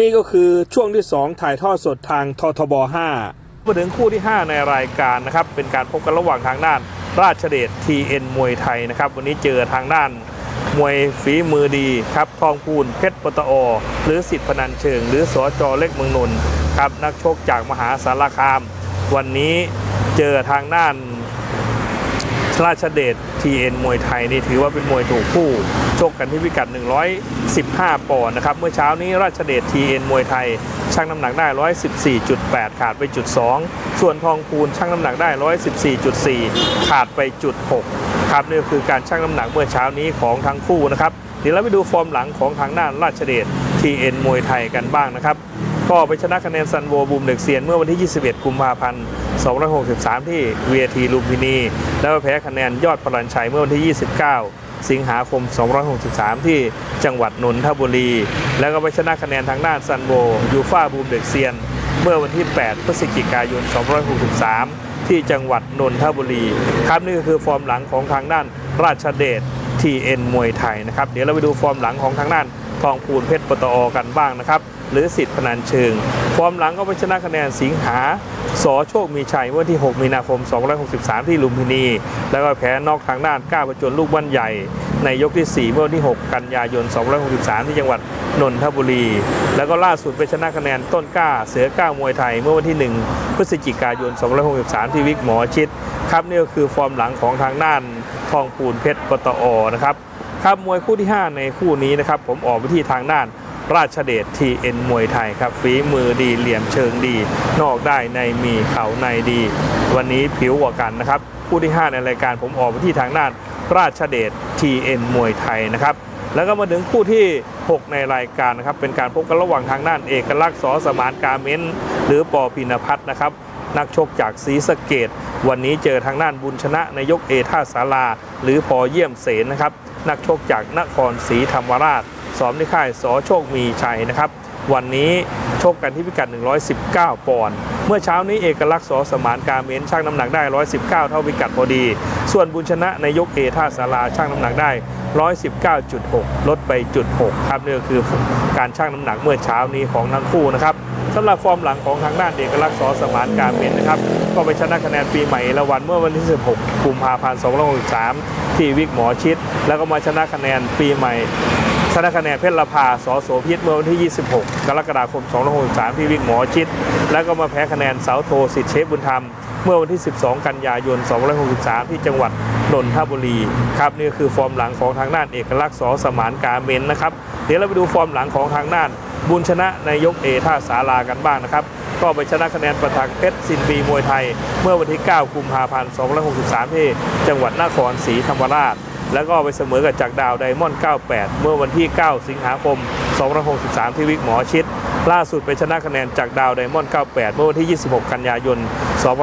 นี่ก็คือช่วงที่ 2 ถ่ายทอดสดทางททบ 5 มาถึงคู่ที่ 5 ในรายการนะครับ เป็นการพบกันระหว่างทางด้านราชเดช TN มวยไทยนะครับ วันนี้เจอทางด้านมวยฝีมือดีครับทองพูนเพชรปตอ หรือสิทธิพนันเชิง หรือสอจอเล็กเมืองนนท์ครับนักชกจากมหาสารคาม วันนี้เจอทางด้าน ราชเดช TN มวยไทยนี่ถือว่าเป็นมวยถูกคู่ชกกันที่พิกัด 115 ปอนด์นะครับ เมื่อเช้านี้ราชเดช TN มวยไทยชั่งน้ำหนักได้ 114.8 ขาดไปจุด 2 ส่วนทองพูนชั่งน้ำหนักได้ 114.4 ขาดไปจุด 6 ครับนี่คือการชั่งน้ำหนักเมื่อเช้านี้ของทั้งคู่นะครับ เดี๋ยวเราไปดูฟอร์มหลังของทางด้านราชเดช TN มวยไทยกันบ้างนะครับ ก็ไปชนะคะแนนซันโวบูมเด็กเซียนเมื่อวันที่ 21 กุมภาพันธ์263 ที่เวีทีลุมพินี แล้วแพ้คะแนนยอดพลันชัยเมื่อวันที่ 29 สิงหาคม263 ที่จังหวัดนนทบุรี แล้วก็ไปชนะคะแนนทางด้านซันโวยูฟ่าบูมเด็กเซียน เมื่อวันที่ 8 พฤศจิกายน263 ที่จังหวัดนนทบุรี ครับนี่ก็คือฟอร์มหลังของทางด้านราชเดช TN มวยไทยนะครับ เดี๋ยวเราไปดูฟอร์มหลังของทางด้านทองพูนเพชรปตอกันบ้างนะครับ หรือสิทธิ์พนันเชิง ฟอร์มหลังก็ไปชนะคะแนนสิงหาสอโชคมีชัยเมื่อวันที่ 6 มีนาคม 263 ที่ลุมพินี แล้วก็แพ้นอกทางด้านก้าวประจวนลูกบ้านใหญ่ ในยกที่ 4 เมื่อวันที่ 6 กันยายน 263 ที่จังหวัดนนทบุรี แล้วก็ล่าสุดไปชนะคะแนนต้นกล้าเสือก้าวมวยไทย เมื่อวันที่ 1 พฤศจิกายน 263 ที่วิกหมอชิดครับนี่ก็คือฟอร์มหลังของทางด้านทองปูนเพชรปตอนะครับครับมวยคู่ที่ 5 ในคู่นี้นะครับผมออกไปที่ทางด้าน ราชเดช TN มวยไทยครับฝีมือดีเหลี่ยมเชิงดี นอกได้ในมีเขาในดี วันนี้ผิวกว่ากันนะครับคู่ที่ 5 ในรายการผมออกไปที่ทางด้านราชเดช TN มวยไทยนะครับแล้วก็มาถึงคู่ที่ 6 ในรายการนะครับ เป็นการพบกันระหว่างทางด้านเอกลักษณ์สอสมานกาเม้นหรือปอพินพัฒน์นะครับนักชกจากศรีสะเกดวันนี้เจอทางด้านบุญชนะในยกเอท่าสาราหรือพอเยี่ยมเสนนะครับ นักชกจากนครศรีธรรมราช สอมที่ค่ายสอโชคมีชัยนะครับ วันนี้ชกกันที่พิกัด 119 ปอนด์ เมื่อเช้านี้เอกลักษณ์สอสมานการเม้นชั่งน้ำหนักได้ 119 เท่าพิกัดพอดี ส่วนบุญชนะในยกเอท่าสาราชั่งน้ำหนักได้ 119.6 ลดไปจุด6ครับนี่ก็คือการชั่งน้ำหนักเมื่อเช้านี้ของทั้งคู่นะครับสำหรับฟอร์มหลังของทางด้านเอกลักษณ์สอสมานการเม้นนะครับ ก็ไปชนะคะแนนปีใหม่ละวันเมื่อวันที่ 16 กุมภาพันธ์ 2563 ที่วิกหมอชิด แล้วก็มาชนะคะแนนปีใหม่ ชนะคะแนนเพชรละพาสอโสพิษเมื่อวันที่ 26 กรกฎาคม 2563 ที่วิกหมอชิด แล้วก็มาแพ้คะแนนเสาโทสิทธิเชฟบุญธรรม เมื่อวันที่ 12 กันยายน 2563 ที่จังหวัดนนทบุรีครับนี่คือฟอร์มหลังของทางด้านเอกลักษณ์สอสมานกาเมนนะครับ เดี๋ยวเราไปดูฟอร์มหลังของทางด้านบุญชนะในยกเอท่าสารากันบ้างนะครับก็ไปชนะคะแนนประทักเพชรสินบีมวยไทย เมื่อวันที่ 9 กุมภาพันธ์ 2563 ที่จังหวัดนครศรีธรรมราช แล้วก็ไปเสมอกับจากดาวไดมอนด์ 98 เมื่อวันที่ 9 สิงหาคม 2563 ที่วิกหมอชิด ล่าสุดไปชนะคะแนนจากดาวไดมอนด์ 98 เมื่อวันที่ 26 กันยายน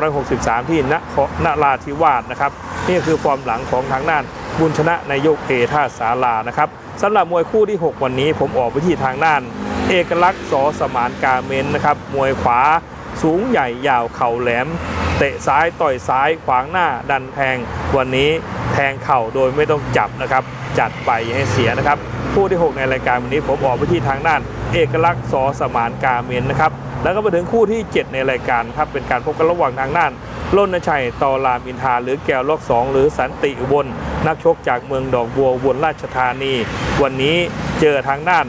2563 ที่นครนราธิวาสนะครับ นี่คือฟอร์มหลังของทางด้านบุญชนะในยกเอท่าสารานะครับสำหรับมวยคู่ที่ 6 วันนี้ผมออกไปที่ทางด้าน เอกลักษณ์สอสมานกาเมนนะครับมวยขวาสูงใหญ่ยาวเข่าแหลม เตะซ้ายต่อยซ้ายขวางหน้าดันแทง วันนี้แทงเข่าโดยไม่ต้องจับนะครับ จัดไปให้เสียนะครับคู่ที่ 6 ในรายการวันนี้ผมออกไปที่ทางด้าน เอกลักษณ์สอสมานกาเมนนะครับแล้วก็มาถึงคู่ที่ 7 ในรายการครับเป็นการพบกันระหว่างทางด้านรณชัยตอรามอินทาหรือแก้วลอก2หรือสันติอุบลนักชกจากเมืองดอกบัวอุบลราชธานี วันนี้เจอทางด้าน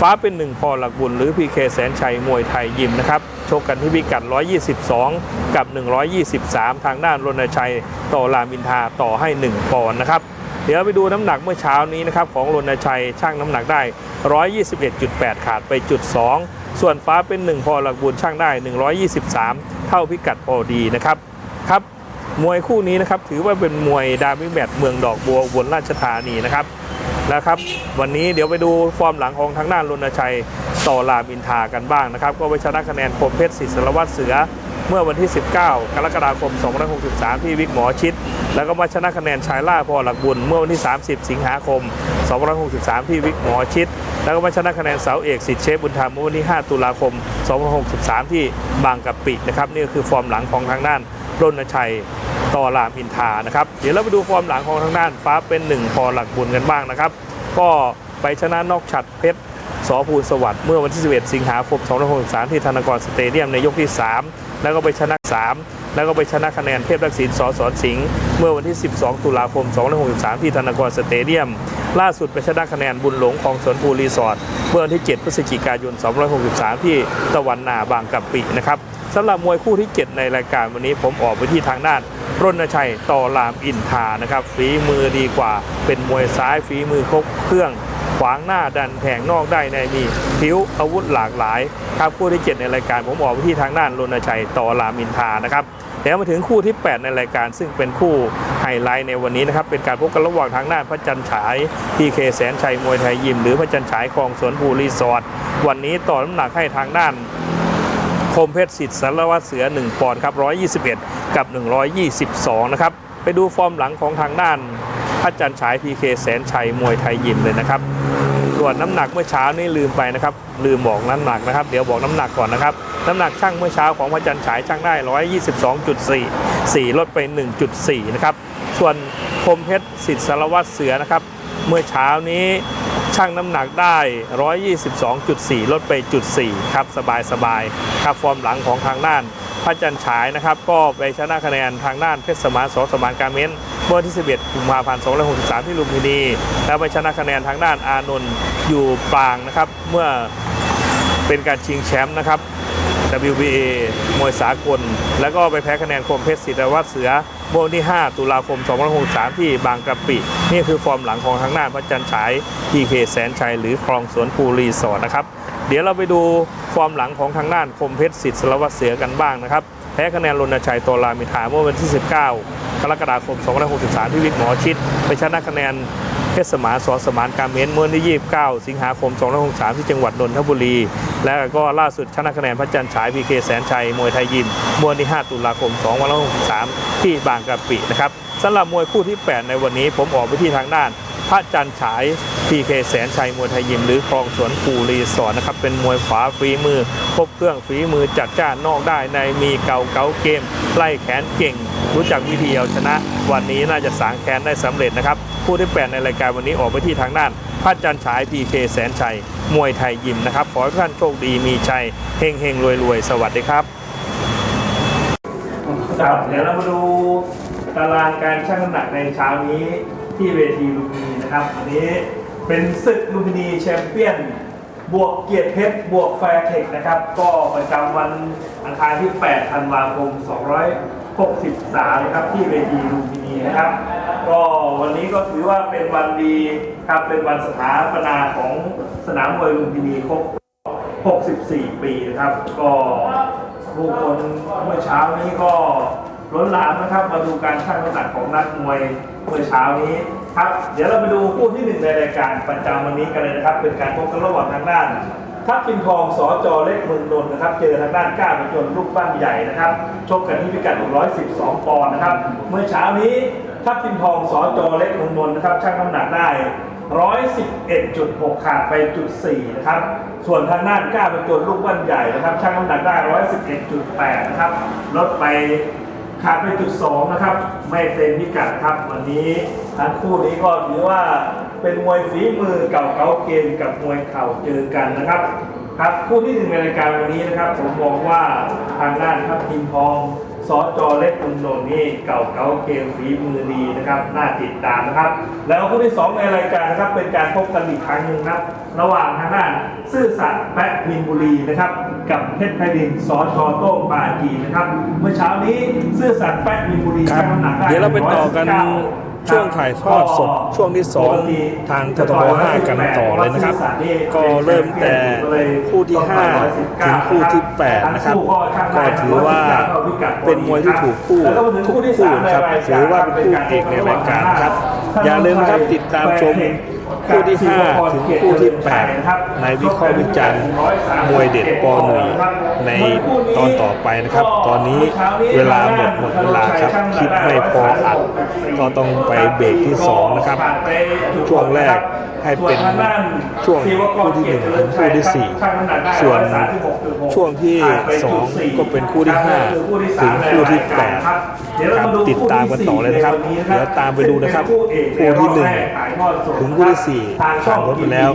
ฟ้าเป็นหนึ่งพอหลักบุญหรือพีเคแสนชัยมวยไทยยิมนะครับชกกันที่พิกัด 122 กับ 123 ทางด้านรณชัยต่อรามอินทาต่อให้ 1 ปอนด์นะครับ เดี๋ยวไปดูน้ำหนักเมื่อเช้านี้นะครับของรณชัยช่างน้ำหนักได้ 121.8 ขาดไปจุด 2 ส่วนฟ้าเป็น 1 พอหลักบุญช่างได้ 123 เท่าพิกัดพอดีนะครับครับ มวยคู่นี้นะครับถือว่าเป็นมวยดาร์บี้แมตเมืองดอกบัวบลราชธานีนะครับนะครับ วันนี้เดี๋ยวไปดูฟอร์มหลังของทางด้านรณชัยต่อรามอินทากันบ้างนะครับ ก็ไปชนะคะแนนคมเพชรศิษย์สารวัตรเสือเมื่อวันที่ 19 กรกฎาคม 2563 ที่วิกหมอชิด แล้วก็มาชนะคะแนนชายล่าพอหลักบุญ เมื่อวันที่ 30 สิงหาคม 2563 ที่วิกหมอชิด แล้วก็มาชนะคะแนนเสาเอกสิทธิเชฟบุญธรรมเมื่อวันที่ 5 ตุลาคม 2563 ที่บางกะปินะครับ นี่ก็คือฟอร์มหลังของทางด้านรณชัย ต่อรามอินทานะครับ เดี๋ยวเราไปดูฟอร์มหลังของทางด้าน ฟ้าเป็นหนึ่งพอหลักบุญกันบ้างนะครับ ก็ไปชนะนอกฉัดเพชรสอภูลสวัสดิ์เมื่อวันที่ 11 สิงหาคม2563ที่ธนากรสเตเดียมในยกที่ 3 แล้วก็ไปชนะ 3 แล้วก็ไปชนะคะแนนเทพทักษิณสอสอนสิงห์เมื่อวันที่ 12 ตุลาคม2563ที่ธนากรสเตเดียม ล่าสุดไปชนะคะแนนบุญหลงของสวนภูรีสอร์ทเมื่อวันที่ 7 พฤศจิกายน2563ที่ตะวันนาบางกะปินะครับ สำหรับมวยคู่ที่ 7 ในรายการวันนี้ผมออกไปที่ทางด้านรณชัยต่อรามอินทานะครับฝีมือดีกว่า เป็นมวยซ้ายฝีมือครบเครื่องขวางหน้าดันแทงนอกได้ในมีผิวอาวุธหลากหลายครับคู่ที่ 7 ในรายการผมออกไปที่ทางด้านรณชัยต่อรามอินทานะครับแล้วมาถึงคู่ที่ 8 ในรายการซึ่งเป็นคู่ไฮไลท์ในวันนี้นะครับเป็นการพบกันระหว่างทางด้านพระจันทร์ฉายพีเคแสนชัยมวยไทยยิมหรือพระจันทร์ฉายคลองสวนภูรีสอร์ทวันนี้ต่อน้ำหนักให้ทางด้าน คมเพชรสิทธิ์สารวัตรเสือ 1 ปอนด์ครับ 121 กับ 122 นะครับ ไปดูฟอร์มหลังของทางด้านพระจันฉายพีเคแสนชัยมวยไทยยิมเลยนะครับส่วนน้ำหนักเมื่อเช้านี่ลืมไปนะครับ ลืมบอกน้ำหนักนะครับ เดี๋ยวบอกน้ำหนักก่อนนะครับ น้ำหนักช่างเมื่อเช้าของพระจันฉายช่างได้ 122.4 4 ลดไป 1.4 นะครับ ส่วนคมเพชรสิทธิ์สารวัตรเสือนะครับ เมื่อเช้านี้ ชั่งน้ำหนักได้ 122.4 ลดไปจุด4ครับสบายสบายครับฟอร์มหลังของทางด้านพระจันทร์ฉายนะครับก็ไปชนะคะแนนทางด้านเพชรสมานสอสมานการเม้นเมื่อที่ 11กุมภาพันธ์2563 ที่ลุมพินี แล้วไปชนะคะแนนทางด้านอานนท์อยู่ปางนะครับเมื่อเป็นการชิงแชมป์นะครับ WBA มวยสากล แล้วก็ไปแพ้คะแนนคมเพชรศิรวัตรเสือเมื่อวันที่ 5 ตุลาคม 2563 ที่บางกะปิ นี่คือฟอร์มหลังของทางหน้าพระจันทร์ฉาย PK แสนชัยหรือคลองสวนภูรีสอร์นะครับ เดี๋ยวเราไปดูฟอร์มหลังของทางด้านคมเพชรศิษย์สารวัตรเสือกันบ้างนะครับ แพ้คะแนนรณชัยโตรามิทาเมื่อวันที่ 19 กรกฎาคม 2563 ที่วิกหมอชิด ไปชนะคะแนน เพชรสมานสอสมานการเมนเมื่อวันที่29 สิงหาคม2563ที่จังหวัดนนทบุรี และก็ล่าสุดชนะคะแนนพระจันทร์ฉายพีเคแสนชัยมวยไทยยิมเมื่อวันที่ 5 ตุลาคม2563ที่บางกะปินะครับสำหรับมวยคู่ที่ 8 ในวันนี้ผมออกไปที่ทางด้าน พระจันทร์ฉายพีเคแสนชัยมวยไทยยิมหรือคลองสวนปูรีสอร์นะครับ เป็นมวยขวาฝีมือ ครบเครื่องฝีมือจัดจ้านนอกได้ในมีเก่าเก๋าเกมไล่แขนเก่ง รู้จักวิธีเอาชนะ วันนี้น่าจะสางแค้นได้สำเร็จนะครับคู่ที่8ในรายการวันนี้ออกไปที่ทางด้านพระจันทร์ฉายพีเคแสนชัยมวยไทยยิมนะครับ ขอให้ท่านโชคดีมีชัยเฮงเฮงรวยรวยสวัสดีครับครับเดี๋ยวเรามาดูตารางการชั่งน้ำหนักในเช้านี้ ที่เวทีลุมพินีนะครับวันนี้เป็นศึกลุมพินีแชมเปี้ยน บวกเกียรติเพชรบวกแฟร์เทคนะครับ ก็ประจำวันอังคารที่ 8 ธันวาคม 263 นะครับที่เวทีลุมพินีนะครับ ก็วันนี้ก็ถือว่าเป็นวันดีครับเป็นวันสถาปนาของสนามมวยลุมพินีครบ 64 ปีนะครับ ก็ผู้คนเมื่อเช้านี้ก็ ล้นหลามนะครับ มาดูการชั่งน้ำหนักของนักมวยเมื่อเช้านี้ครับ เดี๋ยวเราไปดูคู่ที่หนึ่งในรายการประจำวันนี้กันเลยนะครับ เป็นการพบกันระหว่างทางด้านทัพทิมทองสอจอเล็กเมืองนนท์นะครับ เจอทางด้านก้าวประจนลูกบ้านใหญ่นะครับ ชกกันที่พิกัด 112 ปอนด์นะครับ เมื่อเช้านี้ทัพทิมทองสอจอเล็กเมืองนนท์นะครับชั่งน้ำหนักได้111.6 ขาดไปจุด4นะครับ ส่วนทางด้านก้าวเประจนลูกบ้านใหญ่นะครับชั่งน้ำหนักได้ 111.8 นะครับ ลดไป ขาดไปจุดสองนะครับ ไม่เต็มพิกัดครับวันนี้ทั้งคู่นี้ก็ถือว่าเป็นมวยฝีมือเก่าเก่าเกมกับมวยเข่าเจอกันนะครับ ครับคู่ที่หนึ่งในรายการวันนี้นะครับ ผมมองว่าทางด้านทัพทีมทอง สอจอเล็กคุณโนนนี่เก่าเก่าเกมฝีมือดีนะครับน่าติดตามนะครับ แล้วคู่ที่สองในรายการนะครับเป็นการพบกันอีกครั้งหนึ่งครับระหว่างทางด้านซื่อสัตย์แปะมินบุรีนะครับกับเพชรไพดินสอจอโต้งปาจีนนะครับ เมื่อเช้านี้ซื่อสัตย์แปะมินบุรีครับชั่งน้ำหนักได้เดี๋ยวเราไปต่อกัน119 ช่วงถ่ายทอดสดช่วงที่สองทางททบ5กันต่อเลยนะครับ ก็เริ่มแต่คู่ที่ 5 ถึงคู่ที่ 8 นะครับ ก็ถือว่าเป็นมวยที่ถูกคู่ทุกคู่นะครับถือว่าเป็นคู่เอกในรายการนะครับ อย่าลืมนะครับติดตามชม คู่ที่ 5 ถึงคู่ที่ 8 ในวิเคราะห์วิจารณ์มวยเด็ดปอหนุ่ยในตอนต่อไปนะครับ ตอนนี้เวลาหมดหมดเวลาครับคลิปไม่พออัดก็ต้องไปเบรกที่ 2 นะครับ ช่วงแรกให้เป็นช่วงคู่ที่1ถึงคู่ที่4ส่วนช่วงที่2ก็เป็นคู่ที่5ถึงคู่ที่8 ครับติดตามกันต่อเลยนะครับ เดี๋ยวตามไปดูนะครับ คู่ที่1ถึงคู่ที่ผ่านพ้นไปแล้ว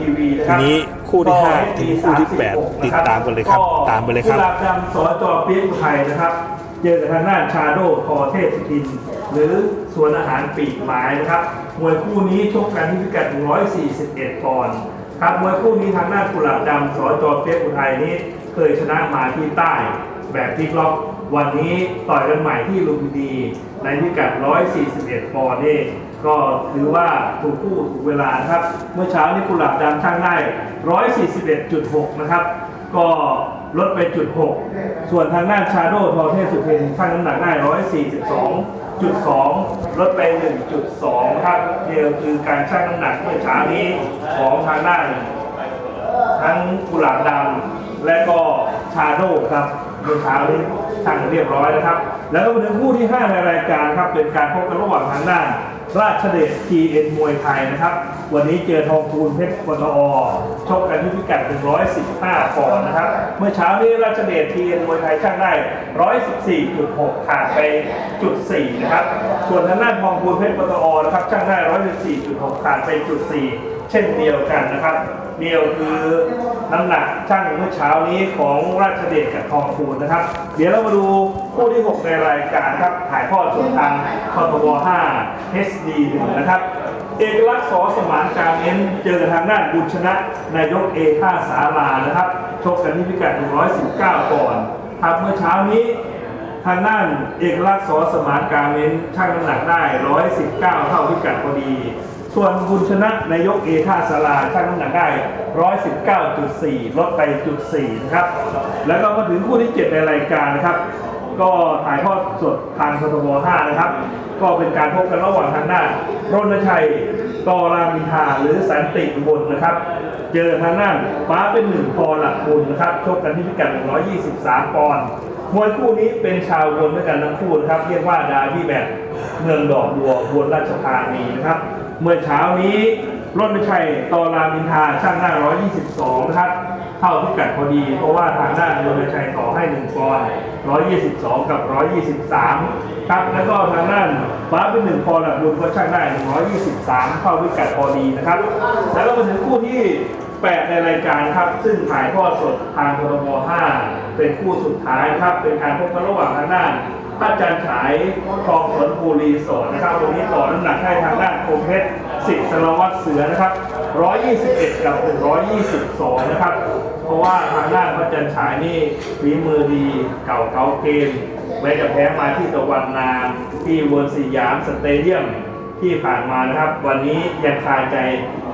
ทีนี้คู่ที่5ถึงคู่ที่8ติดตามกันเลยครับ ตามไปเลยครับกุหลาบดำสจเปี๊ยกอุทัยนะครับเจอกับทางด้านชาโดทอเทพสุทิน หรือสวนอาหารปีกไม้นะครับมวยคู่นี้ชกกันที่พิกัด 141 ปอนด์ครับมวยคู่นี้ทางด้านกุหลาบดำสจเปี๊ยกอุทัยนี้เคยชนะมาที่ใต้แบบพลิกล็อก วันนี้ต่อยกันใหม่ที่ลุมพินีในพิกัด 141 ปอนด์นี่ก็ถือว่าถูกคู่ถูกเวลาครับ เมื่อเช้านี้กุหลาบดำช่างได้ 141.6 นะครับ ก็ลดไปจุด 6 ส่วนทางด้านชาโดทอเทพสุเทนช่างน้ำหนักได้ 142.2 ลดไป 1.2 ครับนี่ก็คือการชั่งน้ำหนักเมื่อเช้านี้ของทางด้านทั้งกุหลาบดำและก็ชาโดครับเมื่อเช้านี้ ช่างเรียบร้อยนะครับ แล้วก็มาถึงคู่ที่ 5 ในรายการครับเป็นการพบกันระหว่างทางด้าน ราชเดช TN มวยไทยนะครับ วันนี้เจอทองคูณเพชรปตอชกกันที่พิกัด 115ปอนด์นะครับ เมื่อเช้านี้ราชเดช TN มวยไทยช่างได้ 114.6ขาดไปจุด4นะครับ ส่วนทางด้านทองคูณเพชรปตอนะครับช่างได้ 114.6ขาดไปจุด4เช่นเดียวกันนะครับ เดียวคือน้ำหนักช่างเมื่อเช้านี้ของราชเดชกับทองคูณนะครับ เดี๋ยวเรามาดูคู่ที่ 6 ในรายการครับถ่ายทอดสดทางคอทบ5 HD 1นะครับ เอกลักษณ์สอสมานการเน้นเจอทางด้านบุญชนะนายกเอท่าสารานะครับชกกันที่พิกัด 119ก่อนครับเมื่อเช้านี้ทางด้านเอกลักษณ์สอสมานการเม้นช่างน้ำหนักได้ 119 เท่าพิกัดพอดี ส่วนบุญชนะนายกเอท่าสาราช่างน้ำหนักได้ 119.4 ลดไปจุด4นะครับ แล้วก็มาถึงคู่ที่ 7 ในรายการนะครับ ก็ถ่ายทอดสดทางททบ5นะครับ ก็เป็นการพบกันระหว่างทางด้านรณชัยกอรามินทาหรือสันติอุบลนะครับ เจอทางด้านฟ้าเป็นหนึ่งปอนหลักบุญนะครับชกกันที่พิกัด 123 ปอนด์มวยคู่นี้เป็นชาวอุบนด้วยกันทั้งคู่นะครับ เรียกว่าดาบี้แบบเมืองดอกบัวอุบนราชธานีนะครับ เมื่อเช้านี้รถชัยตอรามินทาช่างหน้า 122 นะครับเท่าพิกัดพอดี เพราะว่าทางด้านรถชัยต่อให้1ปอนด์122 กับ 123 ครับ แล้วก็ทางด้านฟ้าเป็น1ปอนด์หลักบุญก็ช่างได้ 123เท่าพิกัดพอดีนะครับ แล้วก็มาถึงคู่ที่ 8 ในรายการครับ ซึ่งถ่ายทอดสดทางกรม5เป็นคู่สุดท้ายครับ เป็นการพบกันระหว่างทางด้าน อาจารย์ฉายทองสวนภูรีสอนนะครับวันนี้ต่อน้ำหนักให้ทางด้านโคมเพชรสิทธิ์สารวัตรเสือนะครับ 121 กับ 122 นะครับ เพราะว่าทางด้านพระอาจารย์ฉายนี่ฝีมือดีเก่าเก่าเกมแม้จะแพ้มาที่ตะวันนาที่เวิร์สยามสเตเดียมที่ผ่านมานะครับ วันนี้ยังคาใจ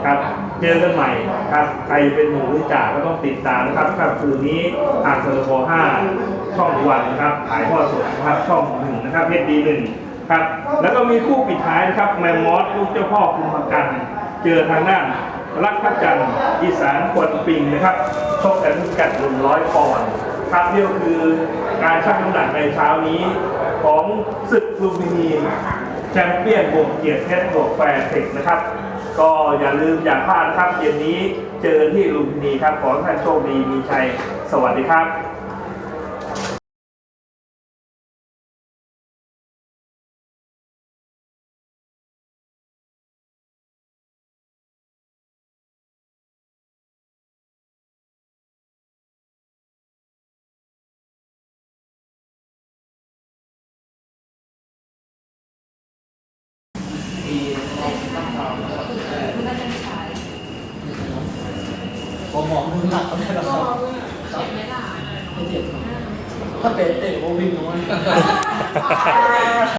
ครับเจอกันใหม่ครับใครเป็นหมูหรือจ่าก็ต้องติดตามนะครับครับคืนนี้ทางสโ5 ช่องวันนะครับถ่ายทอดสดนะครับช่องหนึ่งนะครับเพชรดีหนึ่งครับแล้วก็มีคู่ปิดท้ายนะครับแมมมอสลูกเจ้าพ่อคุมพกัน เจอทางด้านรักพระจันทร์อีสานควนปิงนะครับชกกันพิกัดหนึ่งร้อยปอนด์ครับนี่ก็คือการชั่งน้ำหนักในเช้านี้ของศึกลุมพินีแชมเปี้ยนบวกเกียรติเพชรบวกแฟร์เทคนะครับ ก็อย่าลืมอย่าพลาดนะครับเย็นนี้เจอที่ลุมพินีครับ ขอให้ท่านโชคดีมีชัย สวัสดีครับ หนักก็ไม่หรอกครับไม่เจ็บครับถ้าเป็นเตะโบวิ่งตรงนั้น